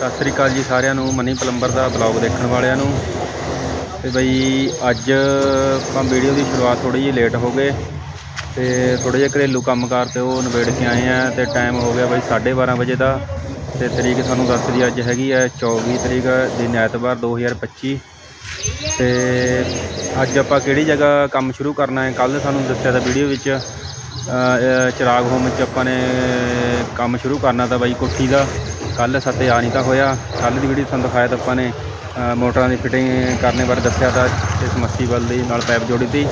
ਸਤਿ ਸ੍ਰੀ ਅਕਾਲ ਜੀ ਸਾਰਿਆਂ ਨੂੰ, ਮਨੀ ਪਲੰਬਰ ਦਾ ਬਲੌਗ ਦੇਖਣ ਵਾਲਿਆਂ ਨੂੰ। ਤੇ ਬਈ ਅੱਜ ਆਪਾਂ ਵੀਡੀਓ ਦੀ ਸ਼ੁਰੂਆਤ ਥੋੜੀ ਜਿਹੀ ਲੇਟ ਹੋ ਗਏ ਤੇ ਥੋੜੇ ਜਿਹੇ ਘਰੇਲੂ ਕੰਮਕਾਰ ਤੇ ਉਹ ਨਿਬੇੜ ਕੇ ਆਏ ਆ ਤੇ ਟਾਈਮ ਹੋ ਗਿਆ ਬਈ 12:30 ਵਜੇ ਦਾ। ਤੇ ਤਰੀਕ ਸਾਨੂੰ ਦੱਸ ਦੀ ਅੱਜ ਹੈਗੀ ਹੈ 24 ਤਰੀਕ ਦਿਨ ਐਤਵਾਰ 2025 ਤੇ ਅੱਜ ਆਪਾਂ ਕਿਹੜੀ ਜਗ੍ਹਾ ਕੰਮ ਸ਼ੁਰੂ ਕਰਨਾ ਹੈ? ਕੱਲ ਤੁਹਾਨੂੰ ਦੱਸਿਆ ਤਾਂ ਵੀਡੀਓ ਵਿੱਚ ਚਿਰਾਗ ਹੋਮ ਚ ਆਪਾਂ ਨੇ ਕੰਮ ਸ਼ੁਰੂ ਕਰਨਾ ਤਾਂ ਬਾਈ ਕੋਠੀ ਦਾ। ਕੱਲ ਸਾਤੇ ਆ ਨਹੀਂ ਤਾਂ ਹੋਇਆ। ਕੱਲ ਦੀ ਵੀਡੀਓ ਤੁਹਾਨੂੰ ਦਿਖਾਇਆ ਤਾਂ ਆਪਾਂ ਨੇ ਮੋਟਰਾਂ ਦੀ ਫਿਟਿੰਗ ਕਰਨੇ ਬਾਰੇ ਦੱਸਿਆ ਤਾਂ ਇਸ ਮੱਸੀਬਲ ਦੀ, ਨਾਲ ਪਾਈਪ ਜੋੜੀ ਤੀ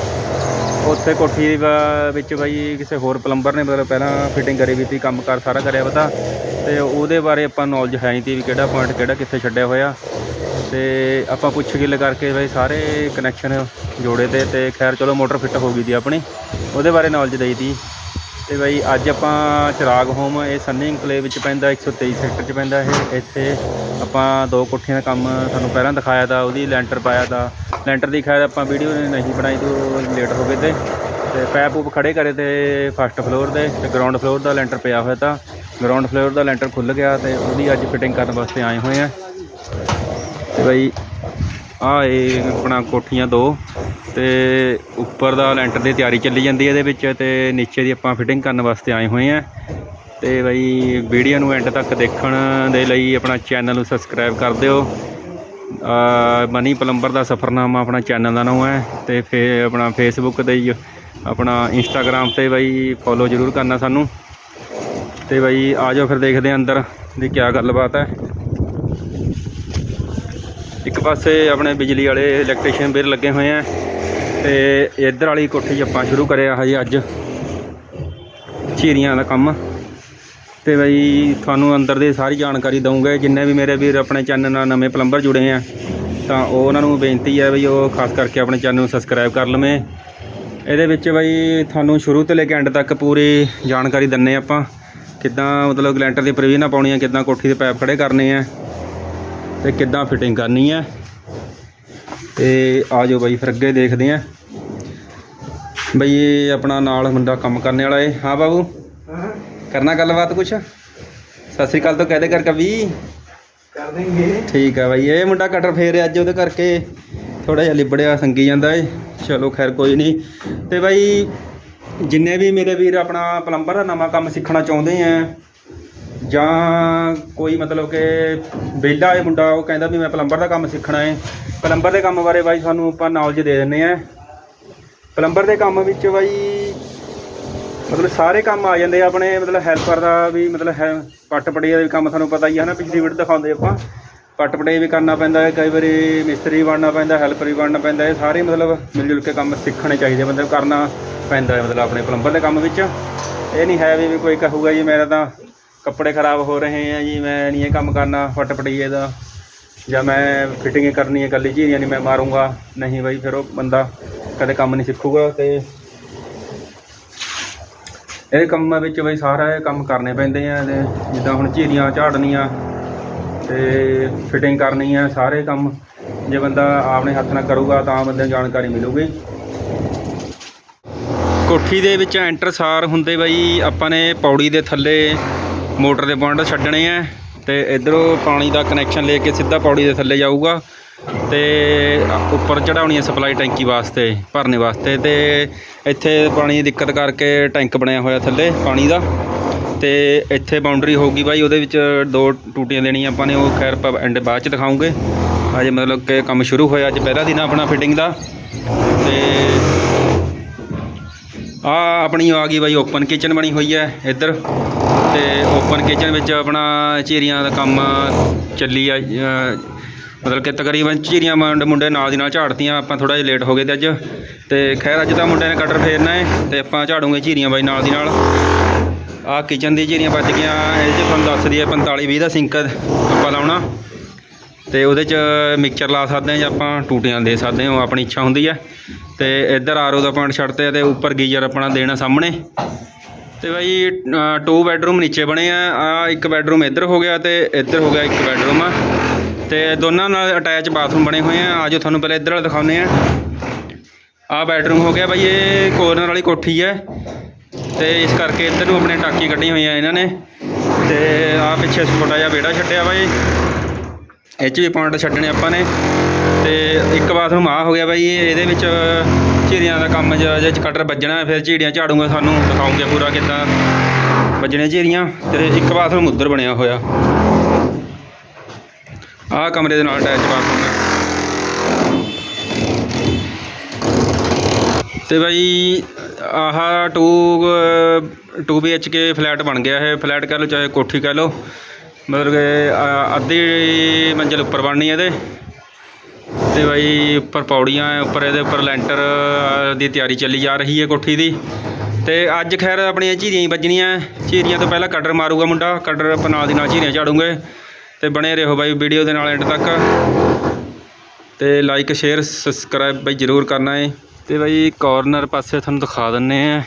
ਉੱਥੇ ਕੋਠੀ ਵਿੱਚ ਬਾਈ ਕਿਸੇ ਹੋਰ ਪਲੰਬਰ ਨੇ ਮਤਲਬ ਪਹਿਲਾਂ ਫਿਟਿੰਗ ਕਰੀ ਵੀ ਤੀ ਕੰਮ ਕਾਰ ਸਾਰਾ ਕਰਿਆ ਪਤਾ ਤੇ। ਉਹਦੇ ਬਾਰੇ ਆਪਾਂ ਨੌਲੇਜ ਹੈ ਨਹੀਂ ਤੀ ਵੀ ਕਿਹੜਾ ਪੁਆਇੰਟ ਕਿਹੜਾ ਕਿੱਥੇ ਛੱਡਿਆ ਹੋਇਆ। ਤੇ ਆਪਾਂ ਪੁੱਛ ਗਿੱਲ ਕਰਕੇ ਬਈ ਸਾਰੇ ਕਨੈਕਸ਼ਨ ਜੋੜੇ ਤੇ ਤੇ ਖੈਰ ਚਲੋ ਮੋਟਰ ਫਿੱਟ ਹੋ ਗਈ ਦੀ ਆਪਣੀ। ਉਹਦੇ ਬਾਰੇ ਨੌਲੇਜ ਦੇਈ ਤੀ। ਤੇ ਬਈ ਅੱਜ ਆਪਾਂ ਚਿਰਾਗ ਹੋਮ ਇਹ ਸੰਨੀ ਇਨਕਲੇਵ ਵਿੱਚ ਪੈਂਦਾ 123 ਸੈਕਟਰ 'ਚ ਪੈਂਦਾ ਇਹ। ਇੱਥੇ ਆਪਾਂ ਦੋ ਕੋਠੀਆਂ ਦਾ ਕੰਮ ਤੁਹਾਨੂੰ ਪਹਿਲਾਂ ਦਿਖਾਇਆ ਤਾ, ਉਹਦੀ ਲੈਂਟਰ ਪਾਇਆ ਤਾ। ਲੈਂਟਰ ਦੀ ਖੈਰ ਆਪਾਂ ਵੀਡੀਓ ਨਹੀਂ ਬਣਾਈ ਤੋਂ ਲੇਟ ਹੋ ਗਏ ਤੇ। ਤੇ ਪੈਪ ਉਪ ਖੜੇ ਕਰੇ ਤੇ ਫਸਟ ਫਲੋਰ ਦੇ, ਤੇ ਗਰਾਊਂਡ ਫਲੋਰ ਦਾ ਲੈਂਟਰ ਪਿਆ ਹੋਇਆ ਤਾਂ। ਗਰਾਊਂਡ ਫਲੋਰ ਦਾ ਲੈਂਟਰ ਖੁੱਲ ਗਿਆ ਤੇ ਉਹਦੀ ਅੱਜ ਫਿਟਿੰਗ ਕਰਨ ਵਾਸਤੇ ਆਏ ਹੋਏ ਆ। ਤੇ ਬਈ ਆ ਇਹ ਆਪਣਾ ਕੋਠੀਆਂ ਦੋ। ਤੇ ਉੱਪਰ ਦਾ ਲੈਂਟਰ ਦੀ ਤਿਆਰੀ ਚੱਲੀ ਜਾਂਦੀ ਹੈ ਇਹਦੇ ਵਿੱਚ ਤੇ ਨੀਚੇ ਦੀ ਆਪਾਂ ਫਿਟਿੰਗ ਕਰਨ ਵਾਸਤੇ ਆਏ ਹੋਏ ਆ ਤੇ ਬਈ ਵੀਡੀਓ ਨੂੰ ਐਂਡ ਤੱਕ ਦੇਖਣ ਦੇ ਲਈ ਆਪਣਾ ਚੈਨਲ ਨੂੰ ਸਬਸਕ੍ਰਾਈਬ ਕਰ ਦਿਓ। ਮਨੀ ਪਲੰਬਰ ਦਾ ਸਫਰਨਾਮਾ ਆਪਣਾ ਚੈਨਲ ਦਾ ਨਾਮ ਹੈ ਤੇ ਫੇ, ਆਪਣਾ ਫੇਸਬੁੱਕ ਤੇ ਆਪਣਾ ਇੰਸਟਾਗ੍ਰam ਤੇ ਬਈ ਫੋਲੋ ਜ਼ਰੂਰ ਕਰਨਾ ਸਾਨੂੰ। ਤੇ ਬਈ ਆ ਜਾਓ ਫਿਰ ਦੇਖਦੇ ਹਾਂ ਅੰਦਰ ਦੀ ਕੀ ਗੱਲਬਾਤ ਹੈ। ਇੱਕ ਪਾਸੇ ਆਪਣੇ ਬਿਜਲੀ ਵਾਲੇ ਇਲੈਕਟ੍ਰੀਸ਼ੀਅਨ ਵੀਰ ਲੱਗੇ ਹੋਏ ਆ ਤੇ ਇੱਧਰ ਵਾਲੀ ਕੋਠੀ ਆਪਾਂ ਸ਼ੁਰੂ ਕਰਿਆ ਹਜੇ ਅੱਜ। ਚੀਰੀਆਂ ਦਾ ਕੰਮ। ਤੇ ਬਈ ਤੁਹਾਨੂੰ ਅੰਦਰ ਦੀ ਸਾਰੀ ਜਾਣਕਾਰੀ ਦਊਂਗਾ। ਜਿੰਨੇ ਵੀ ਮੇਰੇ ਵੀਰ ਆਪਣੇ ਚੈਨਲ ਨਾਲ ਨਵੇਂ ਪਲੰਬਰ ਜੁੜੇ ਆ, ਤਾਂ ਉਹ ਉਹਨਾਂ ਨੂੰ ਬੇਨਤੀ ਹੈ ਬਈ ਉਹ ਖਾਸ ਕਰਕੇ ਆਪਣੇ ਚੈਨਲ ਨੂੰ ਸਬਸਕ੍ਰਾਈਬ ਕਰ ਲਵੇਂ। ਇਹਦੇ ਵਿੱਚ ਬਈ ਤੁਹਾਨੂੰ ਸ਼ੁਰੂ ਤੋਂ ਲੈ ਕੇ ਐਂਡ ਤੱਕ ਪੂਰੀ ਜਾਣਕਾਰੀ ਦਿੰਨੇ ਆਪਾਂ। ਕਿੱਦਾਂ ਮਤਲਬ ਗਲੈਂਟਰ ਦੀ ਪ੍ਰਵੀਨਾ ਪਾਉਣੀ ਆ, ਕਿੱਦਾਂ ਕੋਠੀ ਦੇ ਪੈਪ ਖੜੇ ਕਰਨੇ ਆ, ਤੇ ਕਿੱਦਾਂ ਫਿਟਿੰਗ ਕਰਨੀ ਹੈ ਤੇ ਆ ਜਾਓ ਬਾਈ ਫਿਰ ਅੱਗੇ ਦੇਖਦੇ ਆਂ ਬਈ ਇਹ ਆਪਣਾ ਨਾਲ ਮੁੰਡਾ ਕੰਮ ਕਰਨੇ ਵਾਲਾ ਏ। ਹਾਂ ਬਾਬੂ? ਕਰਨਾ ਗੱਲਬਾਤ ਕੁਛ? ਸਤਿ ਸ੍ਰੀ ਅਕਾਲ ਤੋਂ ਕਹਦੇ ਕਰ ਕਵੀ। ਕਰ ਦੇਂਗੇ ਠੀਕ ਆ ਬਾਈ ਇਹ ਮੁੰਡਾ ਕਟਰ ਫੇਰ ਅੱਜ ਉਹਦੇ ਕਰਕੇ ਥੋੜਾ ਜਿਹਾ ਲਿਬੜਿਆ ਸੰਗੀ ਜਾਂਦਾ ਏ। ਚਲੋ ਖੈਰ ਕੋਈ ਨਹੀਂ। ਤੇ ਬਾਈ ਜਿੰਨੇ ਵੀ ਮੇਰੇ ਵੀਰ ਆਪਣਾ ਪਲੰਬਰ ਦਾ ਨਵਾਂ ਕੰਮ ਸਿੱਖਣਾ ਚਾਹੁੰਦੇ ਆ ਜਾਂ ਕੋਈ ਮਤਲਬ ਕਿ ਵਿਹਲਾ ਇਹ ਮੁੰਡਾ, ਉਹ ਕਹਿੰਦਾ ਵੀ ਮੈਂ ਪਲੰਬਰ ਦਾ ਕੰਮ ਸਿੱਖਣਾ ਹੈ ਪਲੰਬਰ ਦੇ ਕੰਮ ਬਾਰੇ ਬਾਈ ਸਾਨੂੰ ਆਪਾਂ ਨੌਲੇਜ ਦੇ ਦਿੰਨੇ ਆ। ਪਲੰਬਰ ਦੇ ਕੰਮ ਵਿੱਚ ਬਾਈ ਮਤਲਬ ਸਾਰੇ ਕੰਮ ਆ ਜਾਂਦੇ ਆ ਆਪਣੇ, ਮਤਲਬ ਹੈਲਪਰ ਦਾ ਵੀ, ਮਤਲਬ ਹੈ, ਪੱਟ ਪੜੀਆ ਦਾ ਵੀ ਕੰਮ ਤੁਹਾਨੂੰ ਪਤਾ ਹੀ ਹੈ ਨਾ ਪਿਛਲੀ ਵੀਡੀਓ ਦਿਖਾਉਂਦੇ ਆਪਾਂ। ਪੱਟ ਪੜੀਆ ਵੀ ਕਰਨਾ ਪੈਂਦਾ ਹੈ, ਕਈ ਵਾਰੀ ਮਿਸਤਰੀ ਬਣਨਾ ਪੈਂਦਾ ਹੈਲਪਰ ਵੀ ਬਣਨਾ ਪੈਂਦਾ ਇਹ ਸਾਰੇ ਮਤਲਬ ਮਿਲ ਜੁਲ ਕੇ ਕੰਮ ਸਿੱਖਣੇ ਚਾਹੀਦੇ ਮਤਲਬ ਕਰਨਾ ਪੈਂਦਾ ਹੈ, ਮਤਲਬ ਆਪਣੇ ਪਲੰਬਰ ਦੇ ਕੰਮ ਵਿੱਚ। ਇਹ ਨਹੀਂ ਹੈ ਵੀ ਵੀ ਕੋਈ ਕਹੂਗਾ ਜੀ, ਮੇਰਾ ਤਾਂ ਕੱਪੜੇ ਖਰਾਬ ਹੋ ਰਹੇ ਆ ਜੀ, ਮੈਂ ਨਹੀਂ ਇਹ ਕੰਮ ਕਰਨਾ, ਫੱਟ ਪੜੀਏ ਦਾ। ਜਾਂ ਮੈਂ ਫਿਟਿੰਗ ਕਰਨੀ ਹੈ ਕੱਲੀ ਝੀਰੀਆਂ ਨਹੀਂ ਮੈਂ ਮਾਰੂੰਗਾ। ਨਹੀਂ ਬਾਈ, ਫਿਰ ਉਹ ਬੰਦਾ ਕਦੇ ਕੰਮ ਨਹੀਂ ਸਿੱਖੂਗਾ ਤੇ ਇਹ ਕੰਮਾਂ ਵਿੱਚ ਬਈ ਸਾਰਾ ਇਹ ਕੰਮ ਕਰਨੇ ਪੈਂਦੇ ਆ ਤੇ ਜਿੱਦਾਂ ਹੁਣ ਝੀਰੀਆਂ ਝਾੜਨੀਆਂ ਤੇ ਫਿਟਿੰਗ ਕਰਨੀ ਆ, ਸਾਰੇ ਕੰਮ। ਜੇ ਬੰਦਾ ਆਪਣੇ ਹੱਥ ਨਾਲ ਕਰੂਗਾ ਤਾਂ ਬੰਦੇ ਨੂੰ ਜਾਣਕਾਰੀ ਮਿਲੂਗੀ। ਕੋਠੀ ਦੇ ਵਿੱਚ ਐਂਟਰ ਸਾਰ ਹੁੰਦੇ ਬਈ, ਆਪਾਂ ਨੇ ਪੌੜੀ ਦੇ ਥੱਲੇ ਮੋਟਰ ਦੇ ਪੁਆਇੰਟ ਛੱਡਣੇ ਆ ਤੇ ਇਧਰੋਂ ਪਾਣੀ ਦਾ ਕਨੈਕਸ਼ਨ ਲੈ ਕੇ ਸਿੱਧਾ ਪੌੜੀ ਦੇ ਥੱਲੇ ਜਾਊਗਾ ਤੇ ਉੱਪਰ ਚੜਾਉਣੀ ਹੈ ਸਪਲਾਈ ਟੈਂਕੀ ਵਾਸਤੇ, ਭਰਨੇ ਵਾਸਤੇ ਤੇ ਇੱਥੇ ਪਾਣੀ ਦੀ ਦਿੱਕਤ ਕਰਕੇ ਟੈਂਕ ਬਣਿਆ ਹੋਇਆ ਥੱਲੇ ਪਾਣੀ ਦਾ ਤੇ ਇੱਥੇ ਬਾਉਂਡਰੀ ਹੋਊਗੀ ਬਾਈ, ਉਹਦੇ ਵਿੱਚ ਦੋ ਟੂਟੀਆਂ ਦੇਣੀਆਂ ਆਪਾਂ ਨੇ, ਉਹ ਖੈਰ ਆਪਾਂ ਐਂਡ ਬਾਅਦ ਚ ਦਿਖਾਉਂਗੇ। ਅਜੇ ਮਤਲਬ ਕਿ ਕੰਮ ਸ਼ੁਰੂ ਹੋਇਆ ਅੱਜ ਪਹਿਲਾ ਦਿਨ ਆਪਣਾ ਫਿਟਿੰਗ ਦਾ ਤੇ ਆ ਆਪਣੀ ਆ ਗਈ ਬਾਈ ਓਪਨ ਕਿਚਨ ਬਣੀ ਹੋਈ ਹੈ ਇੱਧਰ। ਤੇ ਓਪਨ ਕਿਚਨ ਵਿੱਚ ਆਪਣਾ ਚੀਰੀਆਂ ਦਾ ਕੰਮ ਚੱਲੀ ਆ ਮਤਲਬ ਕਿ ਤਕਰੀਬਨ ਚੀਰੀਆਂ ਮੁੰਡੇ ਨਾਲ ਦੀ ਨਾਲ ਝਾੜਤੀਆਂ, ਆਪਾਂ ਥੋੜਾ ਜਿਹਾ ਲੇਟ ਹੋ ਗਏ ਤੇ ਅੱਜ। ਤੇ ਖੈਰ ਅੱਜ ਤਾਂ ਮੁੰਡੇ ਨੇ ਕਟਰ ਫੇਰਨਾ ਹੈ ਤੇ ਆਪਾਂ ਝਾੜੂਗੇ ਚੀਰੀਆਂ ਬਾਈ ਨਾਲ ਦੀ ਨਾਲ। ਆ ਕਿਚਨ ਦੀ ਚੀਰੀਆਂ ਬਚ ਗਈਆਂ, ਇਹ 'ਚ ਤੁਹਾਨੂੰ ਦੱਸ ਦਈਏ 45 20 ਦਾ ਸਿੰਕ ਆਪਾਂ ਲਾਉਣਾ। ਤੇ ਉਹਦੇ 'ਚ ਮਿਕਸਚਰ ਲਾ ਸਕਦੇ ਹਾਂ ਜਾਂ ਆਪਾਂ ਟੂਟੀਆਂ ਦੇ ਸਕਦੇ ਹਾਂ, ਉਹ ਆਪਣੀ ਇੱਛਾ ਹੁੰਦੀ ਹੈ ਤੇ ਇੱਧਰ ਆਰਓ ਦਾ ਪੁਆਇੰਟ ਛੱਡਤੇ ਆ ਤੇ ਉੱਪਰ ਗੀਜ਼ਰ ਆਪਣਾ ਦੇਣਾ ਸਾਹਮਣੇ। ਤੇ ਬਾਈ ਟੂ ਬੈਡਰੂਮ ਨੀਚੇ ਬਣੇ ਆ ਆ ਇੱਕ ਬੈਡਰੂਮ ਇੱਧਰ ਹੋ ਗਿਆ ਤੇ ਇੱਧਰ ਹੋ ਗਿਆ ਇੱਕ ਬੈਡਰੂਮ ਆ। ਤੇ ਦੋਨਾਂ ਨਾਲ ਅਟੈਚ ਬਾਥਰੂਮ ਬਣੇ ਹੋਏ ਆ। ਆਜੋ ਤੁਹਾਨੂੰ ਪਹਿਲਾਂ ਇੱਧਰ ਵਾਲਾ ਦਿਖਾਉਂਦੇ ਆ। ਆ ਬੈਡਰੂਮ ਹੋ ਗਿਆ ਬਾਈ, ਇਹ ਕੋਰਨਰ ਵਾਲੀ ਕੋਠੀ ਹੈ ਤੇ ਇਸ ਕਰਕੇ ਇੱਧਰ ਨੂੰ ਆਪਣੇ ਟਾਕੀ ਕੱਢੀ ਹੋਈਆਂ ਇਹਨਾਂ ਨੇ। ਤੇ ਆ ਪਿੱਛੇ ਛੋਟਾ ਜਿਹਾ ਵਿਹੜਾ ਛੱਡਿਆ ਬਾਈ। ਜੀ ਇਹ ਵੀ ਪੁਆਇੰਟ ਛੱਡਣੇ ਆਪਾਂ ਨੇ। ਤੇ ਇੱਕ ਬਾਥਰੂਮ ਆ ਹੋ ਗਿਆ ਬਾਈ ਇਹਦੇ ਵਿੱਚ ਝੀਰੀਆਂ ਦਾ ਕੰਮ ਜ- ਜੇ ਚ ਕਟਰ ਵੱਜਣਾ, ਫਿਰ ਝੀੜੀਆਂ ਝਾੜੂਗਾ ਸਾਨੂੰ, ਦਿਖਾਉਂਗੇ ਪੂਰਾ ਕਿੱਦਾਂ ਵੱਜਣੇ ਝੀਰੀਆਂ ਤੇ ਇੱਕ ਬਾਥਰੂਮ ਉੱਧਰ ਬਣਿਆ ਹੋਇਆ। ਆਹ ਕਮਰੇ ਦੇ ਨਾਲ ਅਟੈਚ ਬਾਥਰੂਮ ਹੈ ਤੇ ਬਾਈ, ਆਹ 2 2 BHK ਫਲੈਟ ਬਣ ਗਿਆ ਇਹ। ਫਲੈਟ ਕਹਿ ਲਓ, ਚਾਹੇ ਕੋਠੀ ਕਹਿ ਲਓ। ਮਤਲਬ ਕਿ ਅੱਧੀ ਮੰਜ਼ਿਲ ਉੱਪਰ ਬਣਨੀ ਇਹਦੇ। ਤੇ ਬਾਈ ਉੱਪਰ ਪੌੜੀਆਂ ਹੈ ਉੱਪਰ ਇਹਦੇ ਉੱਪਰ ਲੈਂਟਰ ਦੀ ਤਿਆਰੀ ਚੱਲੀ ਜਾ ਰਹੀ ਹੈ ਕੋਠੀ ਦੀ। ਤੇ ਅੱਜ ਖੈਰ ਆਪਣੀਆਂ ਝੀਰੀਆਂ ਹੀ ਵੱਜਣੀਆਂ ਝੀਰੀਆਂ ਤੋਂ ਪਹਿਲਾਂ ਕਟਰ ਮਾਰੂਗਾ ਮੁੰਡਾ ਕਟਰ ਆਪਾਂ ਨਾਲ ਦੀ ਨਾਲ ਝੀਰੀਆਂ ਝਾੜੂਗੇ। ਤੇ ਬਣੇ ਰਹੋ ਬਾਈ ਵੀਡੀਓ ਦੇ ਨਾਲ ਐਂਡ ਤੱਕ। ਤੇ ਲਾਈਕ ਸ਼ੇਅਰ ਸਬਸਕ੍ਰਾਈਬ ਬਾਈ ਜ਼ਰੂਰ ਕਰਨਾ ਹੈ ਤੇ ਬਾਈ ਕਾਰਨਰ ਪਾਸੇ ਤੁਹਾਨੂੰ ਦਿਖਾ ਦਿੰਨੇ ਆ।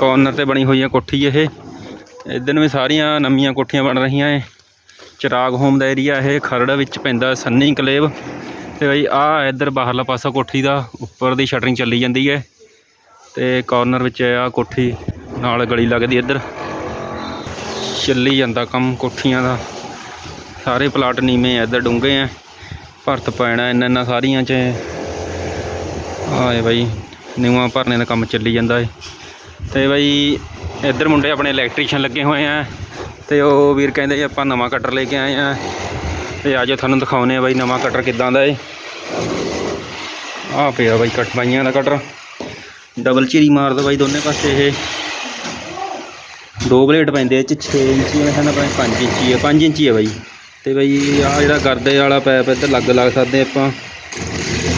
ਕਾਰਨਰ ਤੇ ਬਣੀ ਹੋਈ ਹੈ ਕੋਠੀ ਇਹ। ਇੱਧਰ ਨੂੰ ਵੀ ਸਾਰੀਆਂ ਨਵੀਆਂ ਕੋਠੀਆਂ ਬਣ ਰਹੀਆਂ ਏ ਚਿਰਾਗ ਹੋਮ ਦਾ ਏਰੀਆ ਇਹ ਖਰੜ ਵਿੱਚ ਪੈਂਦਾ ਸੰਨੀ ਕਲੇਵ। ਤੇ ਬਈ ਆ ਇੱਧਰ ਬਾਹਰਲਾ ਪਾਸਾ ਕੋਠੀ ਦਾ ਉੱਪਰ ਦੀ ਸ਼ਟਰਿੰਗ ਚੱਲੀ ਜਾਂਦੀ ਹੈ ਤੇ ਕਾਰਨਰ ਵਿੱਚ ਆ ਕੋਠੀ ਨਾਲ ਗਲੀ ਲੱਗਦੀ ਇੱਧਰ। ਚੱਲੀ ਜਾਂਦਾ ਕੰਮ ਕੋਠੀਆਂ ਦਾ। ਸਾਰੇ ਪਲਾਟ ਨੀਵੇਂ ਆ ਇੱਧਰ ਡੂੰਘੇ ਆ ਭਰਤ ਪੈਣਾ ਇੰਨਾ ਇੰਨਾ ਸਾਰੀਆਂ 'ਚ। ਆਏ ਬਾਈ, ਨਿਊਆਂ ਭਰਨੇ ਦਾ ਕੰਮ ਚੱਲੀ ਜਾਂਦਾ ਏ ਤੇ ਬਾਈ ਇੱਧਰ ਮੁੰਡੇ ਆਪਣੇ ਇਲੈਕਟ੍ਰੀਸ਼ੀਅਨ ਲੱਗੇ ਹੋਏ ਆ ਤੇ ਉਹ ਵੀਰ ਕਹਿੰਦੇ ਜੀ ਆਪਾਂ ਨਵਾਂ ਕਟਰ ਲੈ ਕੇ ਆਏ ਆ। ਤੇ ਅੱਜ ਤੁਹਾਨੂੰ ਦਿਖਾਉਨੇ ਆ ਬਾਈ ਨਵਾਂ ਕਟਰ ਕਿੱਦਾਂ ਦਾ ਏ। ਆਹ ਪਿਆ ਬਾਈ ਕਟ ਬਾਈਆਂ ਦਾ ਕਟਰ ਡਬਲ ਚੀਰੀ ਮਾਰਦਾ ਬਾਈ ਦੋਨੇ ਪਾਸੇ ਇਹ। ਦੋ ਬਲੇਡ ਪੈਂਦੇ ਇਹ ਚ 6 ਇੰਚੀ ਹੈ ਨਾ ਭਾਵੇਂ 5 ਇੰਚੀ ਹੈ 5 ਇੰਚੀ ਹੈ ਬਾਈ। ਤੇ ਬਾਈ ਆ ਜਿਹੜਾ ਗਰਦੇ ਵਾਲਾ ਪੈਪ ਇੱਧਰ ਲੱਗ ਲੱਗ ਸਕਦੇ ਆਪਾਂ।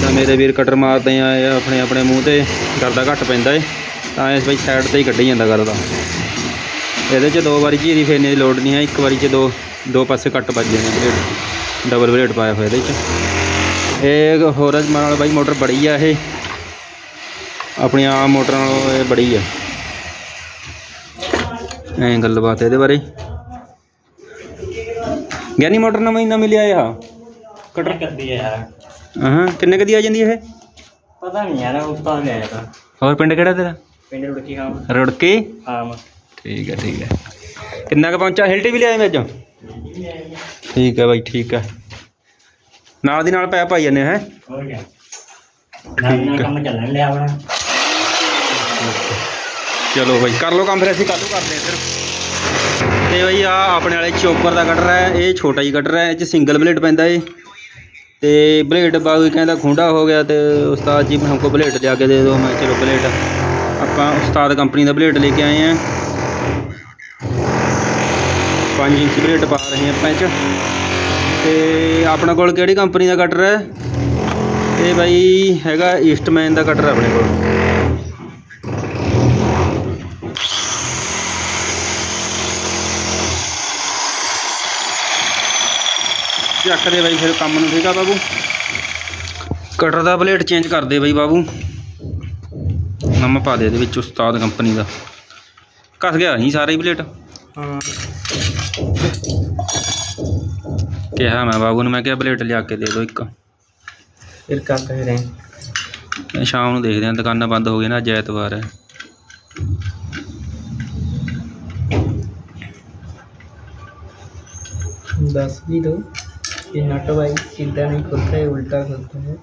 ਤਾਂ ਮੇਰੇ ਵੀਰ ਕਟਰ ਮਾਰਦੇ ਆ ਇਹ ਆਪਣੇ ਆਪਣੇ ਮੂੰਹ ਤੇ, ਗਰਦਾ ਘੱਟ ਪੈਂਦਾ ਏ। ਤਾਂ ਇਸ ਬਾਈ ਸਾਈਡ ਤੇ ਹੀ ਕੱਢੀ ਜਾਂਦਾ ਗਰਦਾ ਇਹਦੇ 'ਚ ਦੋ ਵਾਰੀ ਝੀਰੀ ਫੇਰਨੇ ਦੀ ਲੋੜ ਨਹੀਂ ਹੈ ਇੱਕ ਵਾਰੀ 'ਚ ਦੋ ਦੋ ਪਾਸੇ ਕੱਟ ਵੱਜ ਜਾਂਦੇ ਬਲੇਡ ਡਬਲ ਬਲੇਡ ਪਾਇਆ ਹੋਇਆ ਇਹਦੇ 'ਚ। ਇਹ ਹੋਰਜ ਨਾਲ ਬਾਈ ਮੋਟਰ ਬੜੀ ਆ ਇਹ। ਆਪਣੀ ਆਮ ਮੋਟਰ ਨਾਲੋਂ ਇਹ ਬੜੀ ਆ। ਐਂ ਗੱਲਬਾਤ ਇਹਦੇ ਬਾਰੇ। ਗਿਆਨੀ ਮੋਟਰ ਨਵਾਂ ਨਾ ਮਿਲਿਆ ਆ। ਕਟਰ ਕਰਦੀ ਹੈ ਯਾਰ ਹਾਂ ਕਿੰਨੇ ਕਦੀ ਆ ਜਾਂਦੀ ਇਹ? ਪਤਾ ਨਹੀਂ ਯਾਰ ਉਸਤਾਦ ਨੇ ਆਇਆ ਤਾਂ ਹੋਰ ਪਿੰਡ ਕਿਹੜਾ ਤੇਰਾ? ਪਿੰਡ ਰੁੜਕੀ ਖਾਮ ਠੀਕ ਹੈ ਠੀਕ ਹੈ। ਕਿੰਨਾ ਕੁ ਪਹੁੰਚਾ ਹਿਲਟੀ ਵੀ ਲਿਆਏ ਮੈਂ ਅੱਜ ਠੀਕ ਹੈ ਬਾਈ ਠੀਕ ਹੈ। ਨਾਲ ਦੀ ਨਾਲ ਪੈਪ ਪਾਈ ਜਾਂਦੇ ਹੈ? ਹੋਰ ਕੀ ਨਾਲ ਨਾਲ ਕੰਮ ਚੱਲਣ ਲਿਆ ਆਪਣਾ ਚਲੋ ਬਾਈ ਕਰ ਲਓ ਕੰਮ ਫਿਰ ਅਸੀਂ ਕੱਲ੍ਹ ਨੂੰ ਕਰਦੇ ਹਾਂ ਫਿਰ। ਤੇ ਬਾਈ ਆ ਆਪਣੇ ਵਾਲੇ ਚੋਪਰ ਦਾ ਕਟਰ ਹੈ ਇਹ ਛੋਟਾ ਹੀ ਕਟਰ ਹੈ ਇਹ ਚ ਸਿੰਗਲ ਬਲੇਡ ਪੈਂਦਾ ਏ। ਤੇ ਬਲੇਡ ਬਾਈ ਕਹਿੰਦਾ ਖੁੰਡਾ ਹੋ ਗਿਆ ਤੇ ਉਸਤਾਦ ਜੀ ਹਮਕੋ ਬਲੇਡ ਲਿਆ ਕੇ ਦੇ ਦਿਓ ਮੈਂ ਚਲੋ ਬਲੇਡ ਆਪਾਂ ਉਸਤਾਦ ਕੰਪਨੀ ਦਾ ਬਲੇਡ ਲੈ ਕੇ ਆਏ ਆ। 5 ਇੰਚ ਬਲੇਡ ਪਾ ਰਹੇ ਆਪਾਂ ਇਹ 'ਚ। ਤੇ ਆਪਣਾ ਕੋਲ ਕਿਹੜੀ ਕੰਪਨੀ ਦਾ ਕਟਰ ਹੈ? ਇਹ ਬਾਈ ਹੈਗਾ ਈਸਟਮੈਨ ਦਾ ਕਟਰ ਆਪਣੇ ਕੋਲ। ਚੱਕ ਦੇ ਬਾਈ ਫਿਰ ਕੰਮ ਨੂੰ, ਠੀਕ ਆ ਬਾਬੂ? ਕਟਰ ਦਾ ਬਲੇਡ ਚੇਂਜ ਕਰ ਦੇ ਬਾਈ ਬਾਬੂ। ਨਵਾਂ ਪਾ ਦੇ ਇਹਦੇ ਵਿੱਚ ਉਸਤਾਦ ਕੰਪਨੀ ਦਾ ਘਸ ਗਿਆ ਨਹੀਂ ਸਾਰੇ ਹੀ ਬਲੇਡ ਹਾਂ ਕਿਹਾ ਮੈਂ ਬਾਬੂ ਨੂੰ ਮੈਂ ਕਿਹਾ ਬਲੇਡ ਲਿਆ ਕੇ ਦੇ ਦਿਓ ਇੱਕ ਫਿਰ ਕਾ ਕਹਿ ਰਹੇ ਇਹ ਸ਼ਾਮ ਨੂੰ ਦੇਖਦੇ ਆਂ ਦੁਕਾਨਾਂ ਬੰਦ ਹੋ ਗਈਆਂ ਨਾ ਅੱਜ ਐਤਵਾਰ ਹੈ दस भी दो ये नट भाई सीधा नहीं खुलता है उल्टा खुलता है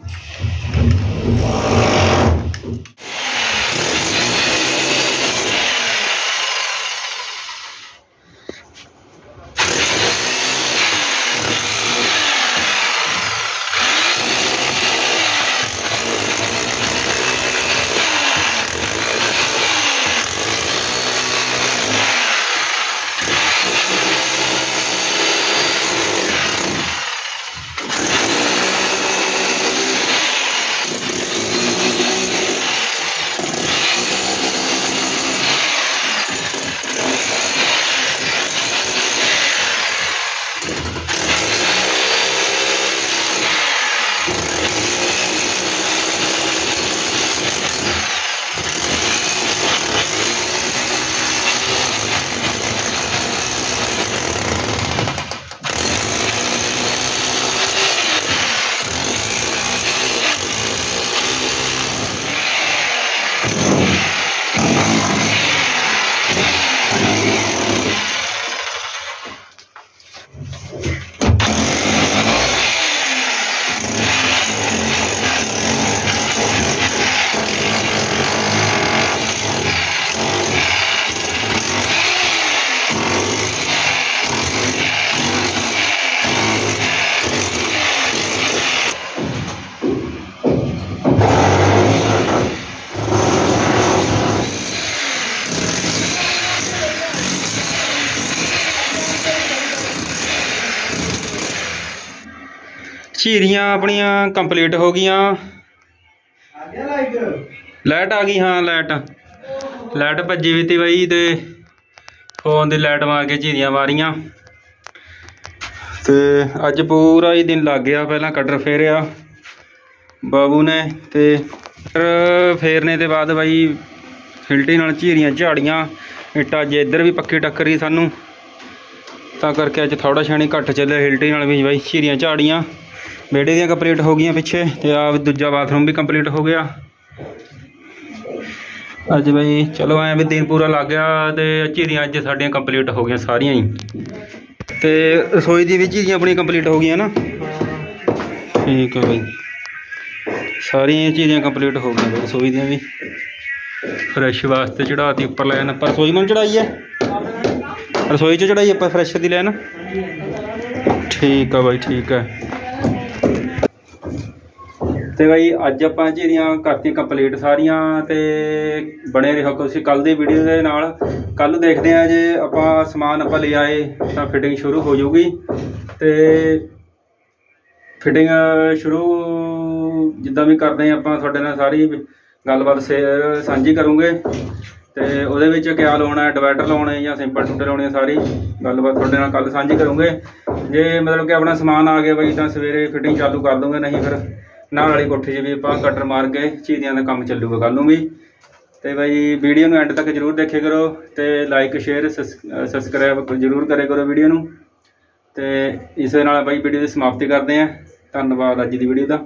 ਝੀਰੀਆਂ ਆਪਣੀਆਂ ਕੰਪਲੀਟ ਹੋ ਗਈਆਂ। ਆ ਗਿਆ ਲਾਈਟ ਲਾਈਟ ਆ ਗਈ, ਹਾਂ ਲਾਈਟ ਲਾਈਟ ਭੱਜੀ ਵੀ ਤੀ ਬਾਈ ਤੇ ਫੋਨ ਦੀ ਲਾਈਟ ਮਾਰ ਕੇ ਝੀਰੀਆਂ ਮਾਰੀਆਂ। ਤੇ ਅੱਜ ਪੂਰਾ ਹੀ ਦਿਨ ਲੱਗ ਗਿਆ, ਪਹਿਲਾਂ ਕਟਰ ਫੇਰਿਆ। ਬਾਬੂ ਨੇ ਤੇ ਕਟਰ ਫੇਰਨੇ ਦੇ ਬਾਅਦ ਬਾਈ ਫਿਲਟੀ ਨਾਲ ਝੀਰੀਆਂ ਝਾੜੀਆਂ। ਇੱਟਾਂ ਜੇ ਇੱਧਰ ਵੀ ਪੱਕੀ ਟੱਕਰੀ ਸਾਨੂੰ। ਤਾਂ ਕਰਕੇ ਅੱਜ ਥੋੜਾ ਛਾਣੀ ਘੱਟ ਚੱਲਿਆ ਹਿਲਟੀ ਨਾਲ ਵੀ ਬਾਈ ਝੀਰੀਆਂ ਝਾੜੀਆਂ। ਵਿਹੜੇ ਦੀਆਂ ਕੰਪਲੀਟ ਹੋ ਗਈਆਂ ਪਿੱਛੇ ਤੇ ਆ ਦੂਜਾ ਬਾਥਰੂਮ ਵੀ ਕੰਪਲੀਟ ਹੋ ਗਿਆ। ਅੱਜ ਬਈ ਚਲੋ ਐਂ ਵੀ ਦਿਨ ਪੂਰਾ ਲੱਗ ਗਿਆ ਤੇ ਝੀਰੀਆਂ ਅੱਜ ਸਾਡੀਆਂ ਕੰਪਲੀਟ ਹੋ ਗਈਆਂ ਸਾਰੀਆਂ ਹੀ। ਤੇ ਰਸੋਈ ਦੀ ਵੀ ਝੀਰੀਆਂ ਆਪਣੀ ਕੰਪਲੀਟ ਹੋ ਗਈਆਂ ਨਾ। ਠੀਕ ਹੈ ਬਈ। ਸਾਰੀਆਂ ਝੀਰੀਆਂ ਕੰਪਲੀਟ ਹੋ ਗਈਆਂ ਰਸੋਈ ਦੀਆਂ ਵੀ। ਫਰੈਸ਼ ਵਾਸਤੇ ਚੜਾਤੀ ਉੱਪਰ ਲੈਣ ਪਰ ਰਸੋਈ ਮਨ ਚੜਾਈ ਹੈ ਰਸੋਈ 'ਚ ਚੜਾਈ ਆਪਾਂ, ਫਰੈਸ਼ ਦੀ ਲੈਣ ਠੀਕ ਆ ਬਾਈ, ਠੀਕ ਹੈ ਤੇ ਬਾਈ ਅੱਜ ਆਪਾਂ ਝੀਰੀਆਂ ਕਰਤੀਆਂ ਕੰਪਲੀਟ ਸਾਰੀਆਂ ਤੇ ਬਣੇ ਰਹੋ ਤੁਸੀਂ ਕੱਲ ਦੀ ਵੀਡੀਓ ਦੇ ਨਾਲ। ਕੱਲ ਦੇਖਦੇ ਆ ਜੇ ਆਪਾਂ ਸਮਾਨ ਆਪਾਂ ਲੈ ਆਏ ਤਾਂ ਫਿਟਿੰਗ ਸ਼ੁਰੂ ਹੋ ਜਾਊਗੀ। ਤੇ ਫਿਟਿੰਗ ਸ਼ੁਰੂ ਜਿੱਦਾਂ ਵੀ ਕਰਦੇ ਆ ਆਪਾਂ ਤੁਹਾਡੇ ਨਾਲ ਸਾਰੀ ਗੱਲਬਾਤ ਸ਼ੇਅਰ ਸਾਂਝੀ ਕਰੂੰਗੇ। ਤੇ ਉਹਦੇ ਵਿੱਚ ਕਿਆ ਲਾਉਣਾ ਹੈ ਡਿਵਾਈਡਰ ਲਾਉਣਾ ਜਾਂ ਸਿੰਪਲ ਟੁੱਟੇ ਲਾਉਣੇ ਸਾਰੀ ਗੱਲਬਾਤ ਤੁਹਾਡੇ ਨਾਲ ਕੱਲ ਸਾਂਝੀ ਕਰੂੰਗੇ। ਜੇ ਮਤਲਬ ਕਿ ਆਪਣਾ ਸਮਾਨ ਆ ਗਿਆ ਬਈ ਤਾਂ ਸਵੇਰੇ ਫਿਟਿੰਗ ਚਾਲੂ ਕਰ ਦੂੰਗੇ, ਨਹੀਂ ਫਿਰ ਨਾਲ ਵਾਲੀ ਕੋਠੀ 'ਚ ਵੀ ਆਪਾਂ ਕਟਰ ਮਾਰ ਕੇ ਚੀਜ਼ਾਂ ਦਾ ਕੰਮ ਚੱਲੂਗਾ ਕੱਲ ਨੂੰ ਵੀ। ਤੇ ਬਾਈ ਵੀਡੀਓ ਨੂੰ ਐਂਡ ਤੱਕ ਜਰੂਰ ਦੇਖਿਆ ਕਰੋ ਤੇ ਲਾਈਕ ਸ਼ੇਅਰ ਸਬਸਕ੍ਰਾਈਬ ਜਰੂਰ ਕਰਿਆ ਕਰੋ ਵੀਡੀਓ ਨੂੰ। ਤੇ ਇਸੇ ਨਾਲ ਬਾਈ ਵੀਡੀਓ ਦੀ ਸਮਾਪਤੀ ਕਰਦੇ ਆਂ ਧੰਨਵਾਦ ਅੱਜ ਦੀ ਵੀਡੀਓ ਦਾ।